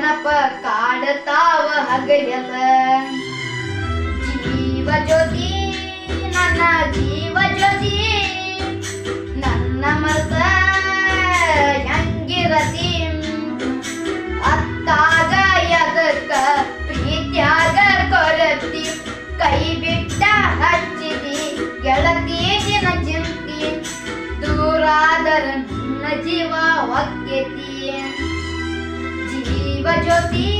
ನೆನಪ ಕಾಡತಾವ ಹಗಲೆಲ್ಲ ಜೀವ ಜ್ಯೋತಿ, ನನ್ನ ಜೀವ ಜ್ಯೋತಿ, ನನ್ನ ಮರ್ದ ಹೆಂಗಿರತಿ? ಅತ್ತಾಗ ಎದಕ್ಕ ಪ್ರೀತ್ಯಾಗ ಕೊರತಿ? ಕೈ ಬಿಟ್ಟ ಹಚ್ಚಿದಿ, ಗೆಳತಿ ದಿನ ಚಿಂತಿ. ದೂರಾದರ ನನ್ನ ಜೀವ ಒಕ್ಕೆತಿ Bajoti.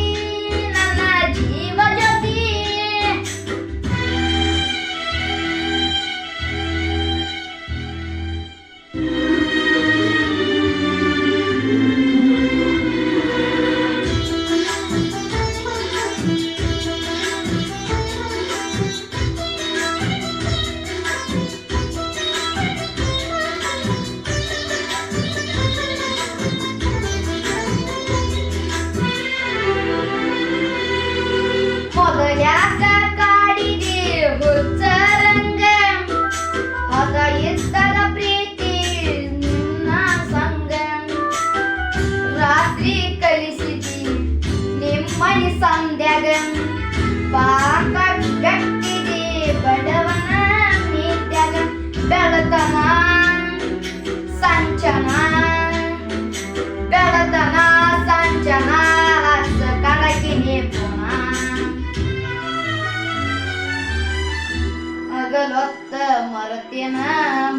மரத்யம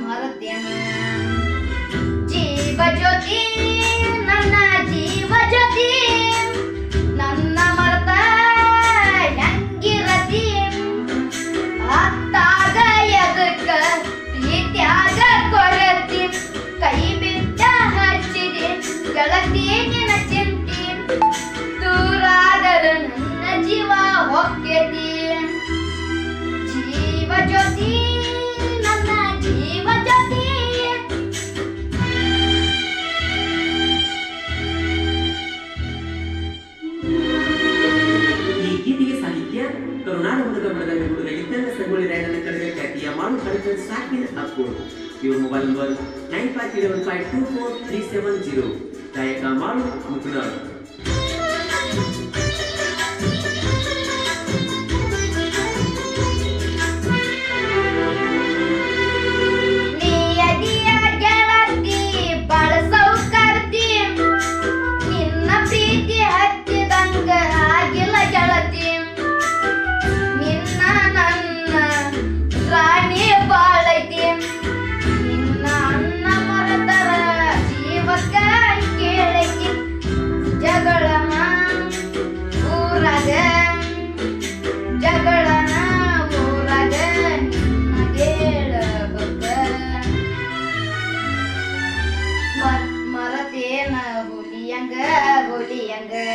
மரத்யம ದೊಡ್ಡದಾಗಿ ಕೂಡ ಇತರ ಸಂಗೊಳ್ಳಿ ರೈಲನ್ನು ಕರೆದರೆ ಖ್ಯಾತಿಯ ಮಾಡು ಕರೆದ ಸಾಕಿನ ಹಾಕೋಡು ಇವರು mobile number nine five three double five two four three seven zero ಗಾಯಕ ಮಾಡು ಮುಗ್ನಾಳ್ ஒளியங்கு